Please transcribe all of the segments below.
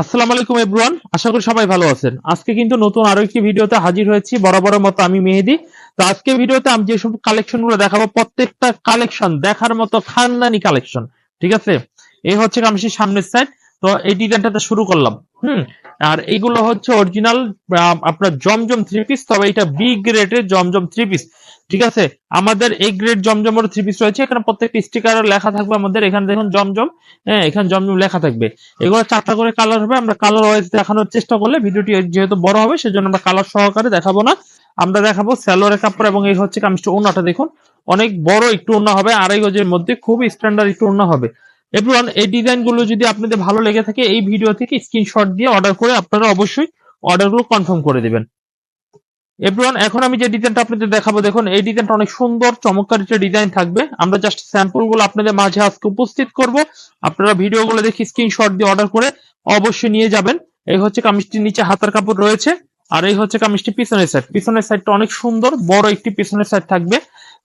আসসালামু আলাইকুম এভরিওয়ান আশা করি সবাই ভালো আছেন। আজকে কিন্তু নতুন আরও একটি ভিডিওতে হাজির হয়েছি বরাবরের মতো আমি মেহেদি। তো আজকে ভিডিওতে আমি যেসব কালেকশনগুলো দেখাবো, প্রত্যেকটা কালেকশন দেখার মতো খানদানি কালেকশন ঠিক আছে? এই হচ্ছে কামিশির সামনের সাইড তো এই ডিজাইনটাতে শুরু করলাম, হুম? আর এইগুলো হচ্ছে অরিজিনাল আপনার জমজম থ্রি পিস তবে এটা বি গ্রেডের জমজম থ্রি পিস ঠিক আছে? আমাদের এই গ্রেড জমজমের থ্রি পিস রয়েছে, এখানে প্রত্যেকটা স্টিকার লেখা থাকবে আমাদের, এখানে দেখুন জমজম হ্যাঁ এখানে জমজম লেখা থাকবে। এগুলো চারটা করে কালার হবে, আমরা কালার ওয়াইজ দেখানোর চেষ্টা করলে ভিডিওটি যেহেতু বড় হবে, সেজন্য আমরা কালার সহকারে দেখাবো না। আমরা দেখাবো স্যালোয়ারের কাপড় এবং এই হচ্ছে কামিজটা ওনাটা দেখুন। অনেক বড় একটু ওনা হবে, আড়াই গজের মধ্যে খুব স্ট্যান্ডার্ড একটু ওনা হবে। এভরিওয়ান এই ডিজাইনগুলো যদি আপনাদের ভালো লেগে থাকে, এই ভিডিও থেকে স্ক্রিনশট দিয়ে অর্ডার করে আপনারা অবশ্যই অর্ডারগুলো কনফার্ম করে দিবেন। এভরিওয়ান এখন আমি যে ডিজাইনটা আপনাদের দেখাবো, দেখুন, এই ডিজাইনটা অনেক সুন্দর, চমৎকার একটা ডিজাইন থাকবে। আমরা জাস্ট স্যাম্পলগুলো আপনাদের মাঝে আজকে উপস্থিত করব। আপনারা ভিডিও গুলো দেখে স্ক্রিনশট দিয়ে অর্ডার করে অবশ্যই নিয়ে যাবেন। এই হচ্ছে কামিজটির নিচে হাতার কাপড় রয়েছে, আর এই হচ্ছে কামিজটি পিছনের সাইড পিছনের সাইডটা অনেক সুন্দর, বড় একটি পিছনের সাইড থাকবে।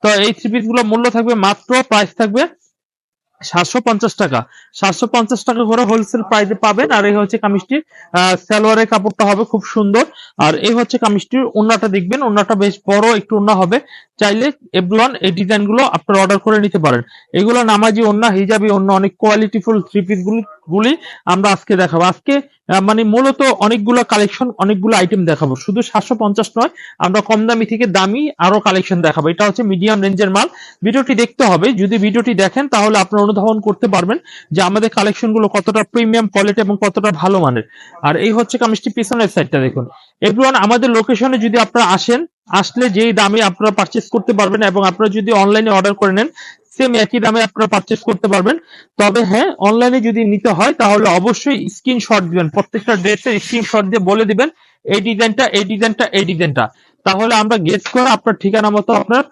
তো এই থ্রি পিসগুলো মূল্য থাকবে মাত্র প্রাইস থাকবে সাতশো পঞ্চাশ টাকা। সাতশো পঞ্চাশ টাকা করে হোলসেল প্রাইসে পাবেন। আর এই হচ্ছে কামিজটির সালোয়ারের কাপড়টা হবে খুব সুন্দর। আর এই হচ্ছে কামিজটির ওন্নাটা দেখবেন। ওনাটা বেশ বড়, একটু ওন্না হবে। চাইলে এভলন এই ডিজাইনগুলো আপনারা অর্ডার করে নিতে পারেন। এগুলো নামাজি ওন্না, হিজাবি অন্য অনেক কোয়ালিটিফুল থ্রি পিস গুলি আমরা আজকে দেখাবো। আজকে মানে মূলত অনেকগুলো কালেকশন অনেকগুলো আইটেম দেখাবো। শুধু সাতশো পঞ্চাশ নয়, আমরা কম দামি থেকে দামি আরও কালেকশন দেখাবো। এটা হচ্ছে মিডিয়াম রেঞ্জের মাল। ভিডিওটি দেখতে হবে। যদি ভিডিওটি দেখেন, তাহলে আপনারা অনুধাবন করতে পারবেন যে আমাদের কালেকশনগুলো কতটা প্রিমিয়াম কোয়ালিটি এবং কতটা ভালো মানের। আর এই হচ্ছে কামিজটি পিছনের সাইডটা দেখুন। এভরিওয়ান আমাদের লোকেশনে যদি আপনারা আসেন, আসলে যেই দামে আপনারা পারচেস করতে পারবেন এবং আপনারা যদি অনলাইনে অর্ডার করে নেন সেম একই দামে আপনারা পারচেস করতে পারবেন। তবে হ্যাঁ অনলাইনে যদি নিতে হয়, তাহলে অবশ্যই স্ক্রিনশট দিবেন। প্রত্যেকটা ড্রেসের স্ক্রিনশট দিয়ে বলে দিবেন, এই ডিজাইনটা এই ডিজাইনটা এই ডিজাইনটা তাহলে আমরা গেস করে আপনার ঠিকানা মতো আপনার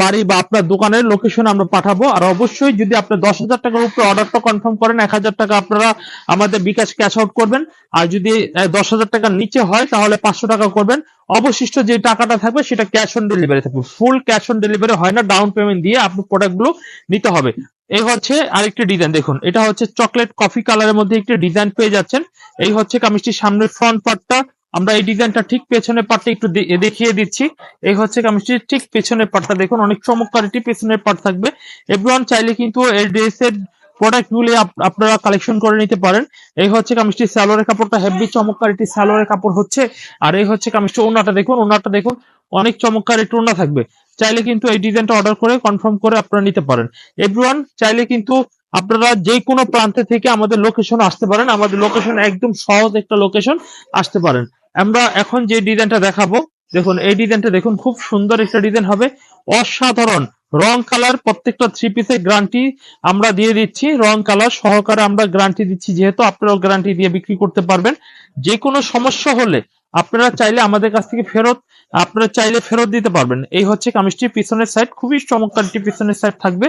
বাড়ি বা আপনার দোকানের লোকেশন আমরা পাঠাবো। আর অবশ্যই যদি আপনি দশ হাজার টাকার উপরে অর্ডারটা কনফার্ম করেন, এক হাজার টাকা আপনারা আমাদের বিকাশ ক্যাশ আউট করবেন। আর যদি দশ হাজার টাকার নিচে হয়, তাহলে পাঁচশো টাকা করবেন। অবশিষ্ট যে টাকাটা থাকবে, সেটা ক্যাশ অন ডেলিভারি থাকবে। ফুল ক্যাশ অন ডেলিভারি হয় না ডাউন পেমেন্ট দিয়ে আপনি প্রোডাক্টগুলো নিতে হবে। এই হচ্ছে আরেকটি ডিজাইন দেখুন। এটা হচ্ছে চকলেট কফি কালারের মধ্যে একটি ডিজাইন পেয়ে যাচ্ছেন। এই হচ্ছে কামিজটির সামনের ফ্রন্ট পার্টটা আমরা এই ডিজাইনটা ঠিক পেছনের পার্টটা একটু দেখিয়ে দিচ্ছি। এই হচ্ছে কামিজটির ঠিক পেছনের পার্টটা দেখুন, অনেক চমৎকার একটি পেছনের পার্ট থাকবে। এভরিওয়ান চাইলে কিন্তু এই ড্রেসের প্রোডাক্ট গুলি আপনারা কালেকশন করে নিতে পারেন। এই হচ্ছে কামিজটির সালোয়ারের কাপড়টা হেভি চমৎকার একটি সালোয়ারের কাপড় হচ্ছে। আর এই হচ্ছে কামিজটি ওনাটা দেখুন ওনাটা দেখুন, অনেক চমৎকার একটু ওনা থাকবে। চাইলে কিন্তু এই ডিজাইনটা অর্ডার করে কনফার্ম করে আপনারা নিতে পারেন। এভরিওয়ান চাইলে কিন্তু আপনারা যে কোনো প্রান্তে থেকে আমাদের লোকেশন আসতে পারেন। আমাদের লোকেশন একদম সহজ একটা লোকেশন আসতে পারেন। আমরা এখন যে ডিজাইনটা দেখাবো, দেখুন, এই ডিজাইনটা দেখুন, খুব সুন্দর একটা ডিজাইন হবে। অসাধারণ। রং কালার প্রত্যেকটা থ্রি পিসে গ্যারান্টি আমরা দিয়ে দিচ্ছি। রং কালার সহকারে আমরা গ্যারান্টি দিচ্ছি, যেহেতু আপনারাও গ্যারান্টি দিয়ে বিক্রি করতে পারবেন। যে কোনো সমস্যা হলে আপনারা চাইলে আমাদের কাছ থেকে ফেরত, আপনারা চাইলে ফেরত দিতে পারবেন। এই হচ্ছে কামিজটির পিছনের সাইড খুবই চমৎকার একটি পিছনের সাইড থাকবে।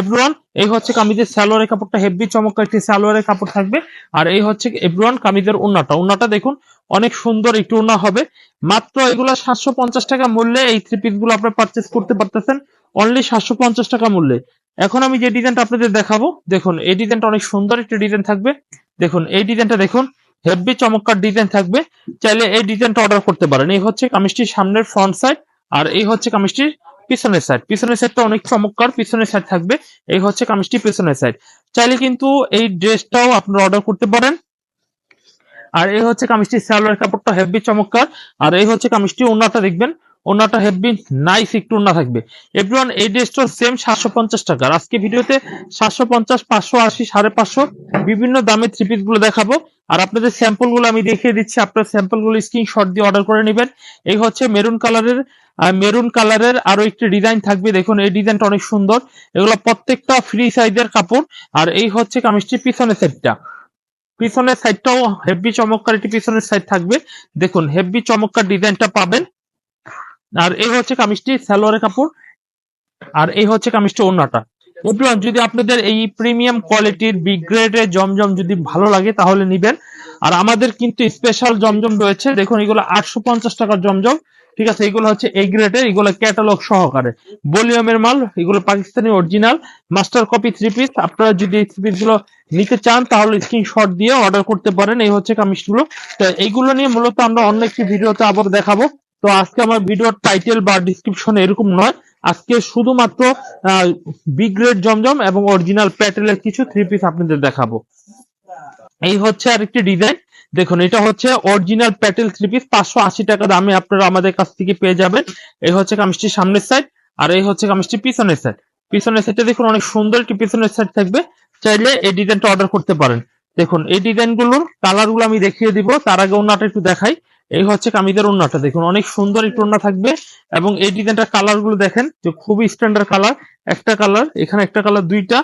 এভরিওয়ান এই হচ্ছে কামিজের সালোয়ারের কাপড়টা হেভি চমৎকার একটি সালোয়ারের কাপড় থাকবে। আর এই হচ্ছে এভরিওয়ান কামিজের উন্নাটা। উন্নাটা দেখুন, অনেক সুন্দর একটু উন্না হবে। মাত্র এগুলো সাতশো পঞ্চাশ টাকা মূল্যে এই থ্রি পিসগুলো আপনারা পারচেস করতে পারতেছেন অনলি সাতশো পঞ্চাশ টাকা মূল্যে। এখন আমি যে ডিজাইনটা আপনাদের দেখাবো, দেখুন, এই ডিজাইনটা অনেক সুন্দর একটি ডিজাইন থাকবে। দেখুন, এই ডিজাইনটা দেখুন হেভি চমৎকার ডিজাইন থাকবে। চাইলে এই ডিজাইনটা অর্ডার করতে পারেন। এই হচ্ছে কামিজটির সামনের ফ্রন্ট সাইড আর এই হচ্ছে কামিজটির পিছনের সাইড পিছনের সাইডটা অনেক চমৎকার, পিছনের সাইড থাকবে। এই হচ্ছে কামিজটির পিছনের সাইড চাইলে কিন্তু এই ড্রেসটাও আপনারা অর্ডার করতে পারেন। আর এই হচ্ছে কামিজটির সালোয়ার কাপড়টা হেভি চমৎকার। আর এই হচ্ছে কামিজটি ওনাটা দেখবেন। ওনাটা হেভি নাইস একটু ওনা থাকবে। এভরিওয়ান এই ড্রেসটা সেম সাতশো পঞ্চাশ টাকা। আজকে ভিডিওতে সাতশো পঞ্চাশ, পাঁচশো আশি, সাড়ে পাঁচশো বিভিন্ন দামের থ্রি পিসগুলো দেখাবো। আর আপনাদের স্যাম্পলগুলো আমি দেখিয়ে দিচ্ছি। আপনার স্যাম্পলগুলো স্ক্রিনশট দিয়ে অর্ডার করে নেবেন। এই হচ্ছে মেরুন কালারের মেরুন কালারের আরও একটি ডিজাইন থাকবে। দেখুন, এই ডিজাইনটা অনেক সুন্দর। এগুলো প্রত্যেকটা ফ্রি সাইজের কাপড়। আর এই হচ্ছে কামিজটির পিছনের সেটটা পিছনের সাইডটাও হেভি চমৎকার একটি পিছনের সাইড থাকবে। দেখুন হেভি চমৎকার ডিজাইনটা পাবেন। আর এই হচ্ছে কামিজটি, সালোয়ারের কাপড়। আর এই হচ্ছে কামিজটি ওন্নাটা এভরিওয়ান যদি আপনাদের এই প্রিমিয়াম কোয়ালিটির বিগ গ্রেডের জমজম যদি ভালো লাগে, তাহলে নিবেন। আর আমাদের কিন্তু স্পেশাল জমজম রয়েছে। দেখুন, এগুলো আটশো পঞ্চাশ টাকার জমজম। ঠিক আছে, এগুলো হচ্ছে এই গ্রেডের এগুলো ক্যাটালগ সহকারে। ভলিউমের মাল, এগুলো Pakistani original master copy three piece আপনারা যদি এই থ্রি পিসগুলো নিতে চান, তাহলে স্ক্রিনশট দিয়ে অর্ডার করতে পারেন। এই হচ্ছে কামিজগুলো। তো এইগুলো নিয়ে মূলত আমরা অন্য একটি ভিডিওতে আবার দেখাবো। তো আজকে আমার ভিডিওর টাইটেল বা ডিসক্রিপশন এরকম নয়। আজকে শুধুমাত্র বিগ গ্রেড জমজম এবং অরিজিনাল প্যাটেলের কিছু থ্রি পিস আপনাদের দেখাবো। এই হচ্ছে আরেকটি ডিজাইন দেখুন, এটা হচ্ছে অরিজিনাল প্যাটেল থ্রি পিস পাঁচশো আশি টাকা দামে আপনারা আমাদের কাছ থেকে পেয়ে যাবেন। এই হচ্ছে কামিজটির সামনের সাইড আর এই হচ্ছে কামিজটির পিছনের সাইড পিছনের সাইডটা দেখুন, অনেক সুন্দর একটি পিছনের সাইড থাকবে। চাইলে এই ডিজাইনটা অর্ডার করতে পারেন। দেখুন, এই ডিজাইনগুলোর কালারগুলো আমি দেখিয়ে দিব, তার আগে ওনাটা একটু দেখাই। এই হচ্ছে কামিজের ওন্নাটা দেখুন, অনেক সুন্দর একটু ওন্না থাকবে। এবং এই ডিজাইনটার কালারগুলো দেখেন, যে খুবই স্ট্যান্ডার্ড কালার, একটা কালার, এখানে একটা কালার, দুইটা।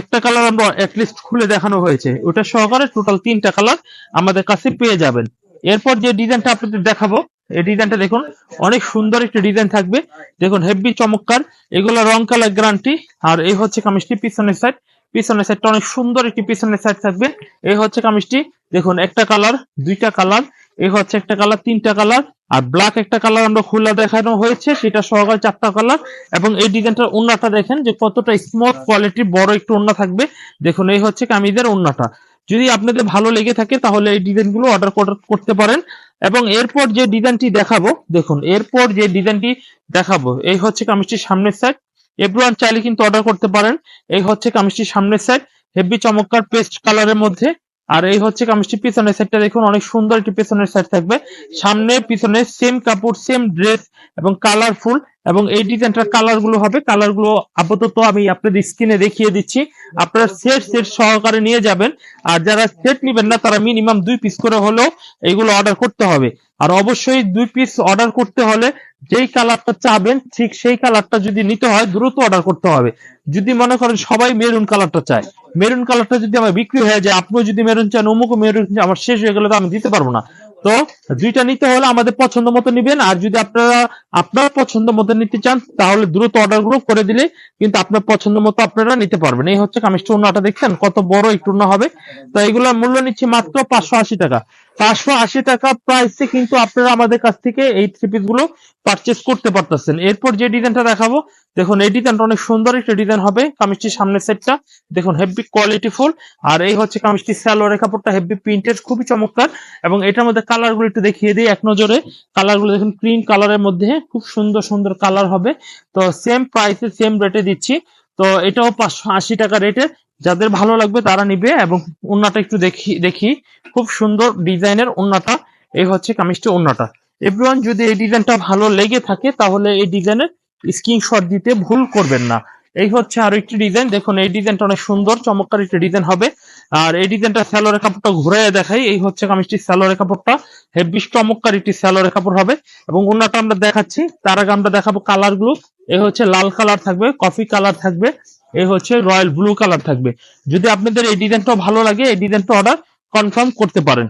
একটা কালার আমরা অ্যাটলিস্ট খুলে দেখানো হয়েছে। ওটা সহকারে টোটাল তিনটা কালার আমাদের কাছে পেয়ে যাবেন। এরপর যে ডিজাইনটা আপনাদের দেখাবো, এই ডিজাইনটা দেখুন, অনেক সুন্দর একটি ডিজাইন থাকবে। দেখুন, হেভি চমৎকার, এগুলো রং কালার গ্যারান্টি আর এই হচ্ছে কামিজটি পিছনের সাইড পিছনের সাইডটা অনেক সুন্দর একটি পিছনের সাইড থাকবে এই হচ্ছে কামিজটি। দেখুন, একটা কালার দুইটা কালার এই হচ্ছে একটা কালার তিনটা কালার আর ব্ল্যাক একটা কালার আমরা খোলা দেখানো হয়েছে, সেটা সহকারে চারটা কালার এবং এই ডিজাইনটার ওন্নাটা দেখেন যে কতটা স্মুথ কোয়ালিটি বড় একটু ওন্না থাকবে। দেখুন, এই হচ্ছে কামিজের ওন্নাটা যদি আপনাদের ভালো লেগে থাকে, তাহলে এই ডিজাইনগুলো অর্ডার করতে পারেন। এবং এরপর যে ডিজাইনটি দেখাবো, দেখুন, এরপর যে ডিজাইনটি দেখাবো, এই হচ্ছে কামিজটির সামনের সাইড এভরিওয়ান চাইলে কিন্তু অর্ডার করতে পারেন। এই হচ্ছে কামিজটির সামনের সাইড হেভি চমৎকার পেস্ট কালারের মধ্যে। আর এই হচ্ছে কামিজটি পিছনের সাইডটা দেখুন, অনেক সুন্দর একটি পিছনের সাইড থাকবে। সামনে, পিছনে সেম কাপড় সেম ড্রেস এবং কালারফুল এবং এই ডিজাইনটার কালারগুলো হবে। কালারগুলো আপাতত আমি আপনাদের স্ক্রিনে দেখিয়ে দিচ্ছি। আপনারা সেট সেট সহকারে নিয়ে যাবেন। আর যারা সেট নেবেন না, তারা মিনিমাম দুই পিস করে হলেও এগুলো অর্ডার করতে হবে। আর অবশ্যই দুই পিস অর্ডার করতে হলে যেই কালারটা চাবেন, ঠিক সেই কালারটা যদি নিতে হয়, দ্রুত অর্ডার করতে হবে। যদি মনে করেন সবাই মেরুন কালারটা চায় মেরুন কালারটা যদি আমার বিক্রি হয়ে যায়, আপনিও যদি মেরুন চান অমুক মেরুন আমার শেষ হয়ে গেলে তো আমি দিতে পারব না। তো দুইটা নিতে হলে আমাদের পছন্দ মতো নিবেন। আর যদি আপনারা, আপনার পছন্দ মতো নিতে চান, তাহলে দ্রুত অর্ডার গ্রুপ করে দিলে কিন্তু আপনার পছন্দ মতো আপনারা নিতে পারবেন। এই হচ্ছে কামিজটা উন্নাটা দেখছেন, কত বড় একটু হবে। তো এগুলোর মূল্য নিচ্ছে মাত্র পাঁচশো আশি টাকা। পাঁচশো আশি টাকা প্রাইসে কিন্তু আপনারা আমাদের কাছ থেকে এই থ্রি পিসগুলো পারচেস করতে পারতেছেন। এরপর যে ডিজাইনটা দেখাবো, দেখুন, এই ডিজাইনটা অনেক সুন্দর একটা ডিজাইন হবে, কামিজটির সামনের সেটটা দেখুন হেভি কোয়ালিটি ফুল আর এই হচ্ছে কামিজটির স্যালোয়ারের কাপড়টা হেভি প্রিন্টেড খুবই চমৎকার, এবং এটার মধ্যে কালারগুলো একটু দেখিয়ে দিই এক নজরে। কালারগুলো দেখুন ক্রিম কালারের মধ্যে, খুব সুন্দর সুন্দর কালার হবে। তো সেম প্রাইসে সেম রেটে দিচ্ছি। তো এটাও পাঁচশো আশি টাকা রেটের যাদের ভালো লাগবে তারা নিবে এবং উন্নাটা একটু দেখি দেখি। খুব সুন্দর ডিজাইনের উন্নাটা। এই হচ্ছে কামিজটি উন্নাটা। এভরিওয়ান যদি এই ডিজাইনটা ভালো লেগে থাকে, তাহলে এই ডিজাইনের স্ক্রিনশট দিতে ভুল করবেন না। এই হচ্ছে আরও একটি ডিজাইন। দেখুন, এই ডিজাইনটা অনেক সুন্দর, চমৎকার একটি ডিজাইন হবে। আর এই ডিজাইনটা স্যালো কাপড়টা ঘুরে দেখাই, এই হচ্ছে কামিজটির স্যালো কাপড়টা। হেভি চমৎকার একটি স্যালো কাপড় হবে। এবং অন্যটা আমরা দেখাচ্ছি, তার আগে আমরা দেখাবো কালারগুলো। এই হচ্ছে লাল কালার থাকবে কফি কালার থাকবে এই হচ্ছে রয়্যাল ব্লু কালার থাকবে। যদি আপনাদের এই ডিজাইনটা ভালো লাগে, এই ডিজাইনটা অর্ডার কনফার্ম করতে পারেন।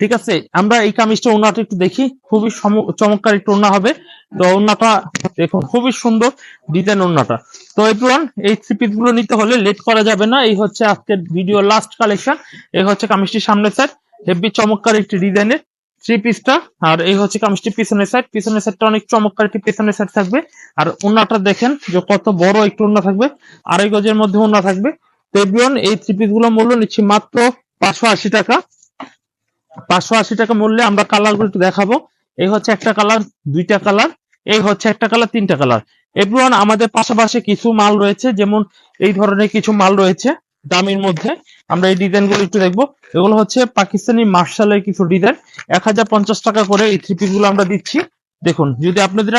ঠিক আছে, আমরা এই কামিজটা ওনাটা একটু দেখি। খুবই চমৎকার একটু ওনা হবে। তো ওনাটা দেখুন, খুবই সুন্দর ডিজাইন ওনাটা তো এভরিওয়ান এই থ্রি পিসগুলো নিতে হলে লেট করা যাবে না। এই হচ্ছে আজকের ভিডিও লাস্ট কালেকশন এই হচ্ছে কামিজটির সামনের সাইড হেভি চমৎকার একটি ডিজাইনের থ্রি পিসটা আর এই হচ্ছে কামিজটির পিছনের সাইড পিছনের সাইডটা অনেক চমৎকার একটি পিছনের সাইড থাকবে। আর ওনাটা দেখেন যে কত বড় একটু ওনা থাকবে। আড়াই গজের মধ্যে ওনা থাকবে। তো এভরিওয়ান এই থ্রি পিসগুলো মূল্য নিচ্ছি মাত্র পাঁচশো আশি টাকা। পাঁচশো আশি টাকা মূল্যে আমরা কালারগুলো একটু দেখাবো। এই হচ্ছে একটা কালার দুইটা কালার এই হচ্ছে একটা কালার তিনটা কালার এভরিওয়ান আমাদের পাশাপাশি কিছু মাল রয়েছে, যেমন এই ধরনের কিছু মাল রয়েছে দামের মধ্যে। আমরা এই ডিজাইনগুলো একটু দেখব। এগুলো হচ্ছে পাকিস্তানি মার্শালের কিছু ডিজাইন এক হাজার পঞ্চাশ টাকা করে এই থ্রি পিসগুলো আমরা দিচ্ছি। দেখুন, যদি আপনাদের,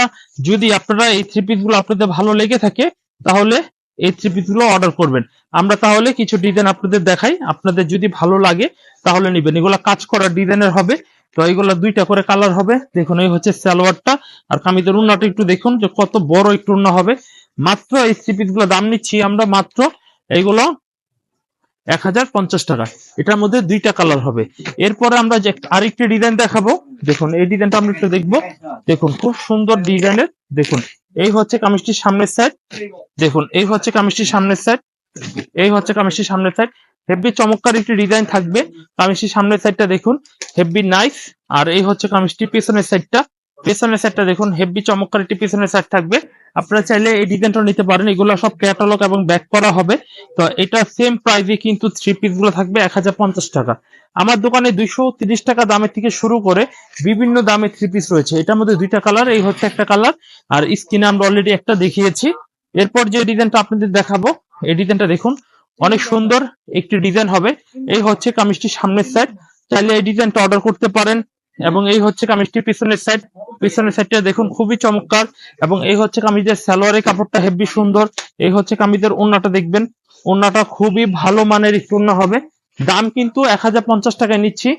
যদি আপনারা এই থ্রি পিসগুলো আপনাদের ভালো লেগে থাকে, তাহলে এই থ্রি পিসগুলো অর্ডার করবেন। আমরা তাহলে কিছু ডিজাইন আপনাদের দেখাই। আপনাদের যদি ভালো লাগে, তাহলে নিবেন। এগুলা কাজ করা ডিজাইনের হবে। তো এইগুলা দুইটা করে কালার হবে। দেখুন, এই হচ্ছে সালোয়ারটা। আর কামিজের উন্নাটা একটু দেখুন, যে কত বড় একটু উন্না হবে। মাত্র এই থ্রি পিসগুলো দাম নিচ্ছি আমরা মাত্র এইগুলো এক হাজার পঞ্চাশ টাকা। এটার মধ্যে দুইটা কালার হবে। এরপরে আমরা যে আরেকটি ডিজাইন দেখাবো। দেখুন, এই ডিজাইনটা আমরা একটু দেখব। দেখুন, খুব সুন্দর ডিজাইনের দেখুন এই হচ্ছে কামিজটির সামনের সাইড দেখুন, এই হচ্ছে কামিজটির সামনের সাইড এই হচ্ছে কামিজটির সামনের সাইড হেভি চমৎকার একটি ডিজাইন থাকবে। কামিজটির সামনের সাইডটা দেখুন হেভি নাইস আর এই হচ্ছে কামিজটির পেছনের সাইডটা পেছনের সাইডটা দেখুন হেভি চমৎকার একটি পেছনের সাইড থাকবে। আপনারা চাইলে এই ডিজাইনটা নিতে পারেন, এগুলো সব ক্যাটালগ এবং ব্যাক করা হবে। তো এটা সেম প্রাইসে কিন্তু থ্রি পিসগুলো থাকবে, এক হাজার পঞ্চাশ টাকা। আমার দোকানে দুইশো টাকা দামের থেকে শুরু করে বিভিন্ন দামে থ্রি পিস রয়েছে। এটার মধ্যে দুইটা কালার এই হচ্ছে একটা কালার আর স্কিনে আমরা অলরেডি একটা দেখিয়েছি। এরপর যে ডিজাইনটা আপনাদের দেখাবো, এই ডিজাইনটা দেখুন, অনেক সুন্দর একটি ডিজাইন হবে। এই হচ্ছে কামিজটির সামনের সাইড চাইলে এই ডিজাইনটা অর্ডার করতে পারেন। এবং এই হচ্ছে কামিজটির পিছনের সাইড পিছনের সাইডটা দেখুন খুবই চমৎকার। এবং এই হচ্ছে কামিজের সালোয়ারের কাপড়টা হেভি সুন্দর। এই হচ্ছে কামিজের ওন্নাটা দেখবেন। ওন্নাটা খুবই ভালো মানের একটু হবে। দাম কিন্তু এক হাজার পঞ্চাশ টাকায় নিচ্ছি,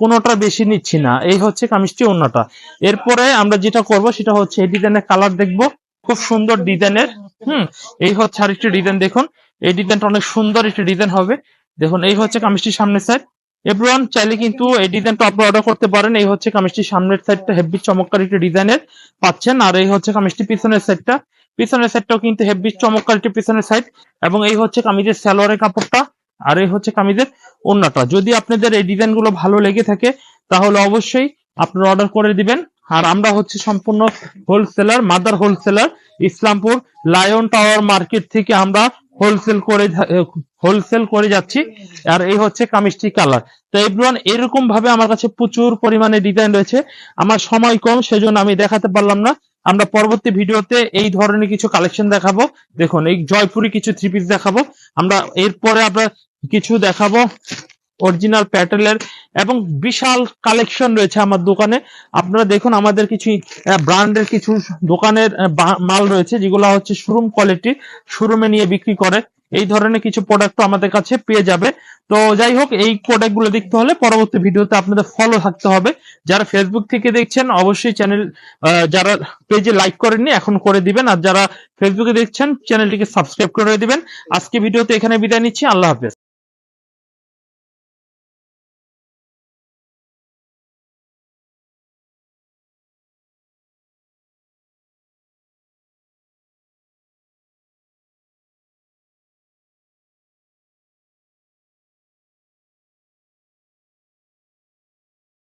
কোনোটা বেশি নিচ্ছি না। এই হচ্ছে কামিজটি ওন্নাটা এরপরে আমরা যেটা করব সেটা হচ্ছে এই ডিজাইনের কালার দেখব। খুব সুন্দর ডিজাইনের হুম, এই হচ্ছে আরেকটি ডিজাইন দেখুন। এই ডিজাইনটা অনেক সুন্দর একটি ডিজাইন হবে। দেখুন, এই হচ্ছে কামিজটির সামনের সাইড এভরিওয়ান চাইলে কিন্তু এই ডিজাইনটা আপনি অর্ডার করতে পারেন। এই হচ্ছে কামিজটির সামনের সাইডটা হেভি চমৎকার একটি ডিজাইনের পাচ্ছেন। আর এই হচ্ছে কামিজটি পিছনের সাইডটা পিছনের সাইডটাও কিন্তু হেভি চমৎকার একটি পিছনের সাইড এবং এই হচ্ছে কামিজের সালোয়ারের কাপড়টা। আর এই হচ্ছে কামিজের ওন্নাটা যদি আপনাদের এই ডিজাইনগুলো ভালো লেগে থাকে, তাহলে অবশ্যই আপনারা অর্ডার করে দিবেন। আর আমরা হচ্ছে সম্পূর্ণ wholesaler mother wholesaler Islampur lion tower market থেকে আমরা হোলসেল করে হোলসেল করে যাচ্ছি। আর এই হচ্ছে কামিজটি কালার তো এভরিওয়ান এরকম ভাবে আমার কাছে প্রচুর পরিমাণে ডিজাইন রয়েছে। আমার সময় কম, সেজন্য আমি দেখাতে পারলাম না। আমরা পরবর্তী ভিডিওতে এই ধরনের কিছু কালেকশন দেখাবো। দেখুন, এই জয়পুরি কিছু থ্রি পিস দেখাবো। আমরা এরপরে আমরা কিছু দেখাবো। অরিজিনাল প্যাটেলের এবং বিশাল কালেকশন রয়েছে আমার দোকানে। আপনারা দেখুন, আমাদের কিছু ব্র্যান্ডের কিছু দোকানের মাল রয়েছে, যেগুলো হচ্ছে শোরুম কোয়ালিটি শোরুমে নিয়ে বিক্রি করে। এই ধরনের কিছু প্রোডাক্ট আমাদের কাছে পেয়ে যাবে। তো যাই হোক, এই প্রোডাক্টগুলো দেখতে হলে পরবর্তী ভিডিওতে আপনাদের ফলো থাকতে হবে। যারা ফেসবুক থেকে দেখছেন, অবশ্যই চ্যানেল যারা পেজে লাইক করেননি, এখন করে দিবেন। আর যারা ফেসবুকে দেখছেন চ্যানেলটিকে সাবস্ক্রাইব করে দিবেন। আজকে ভিডিওতে এখানে বিদায় নিচ্ছি। আল্লাহ হাফেজ।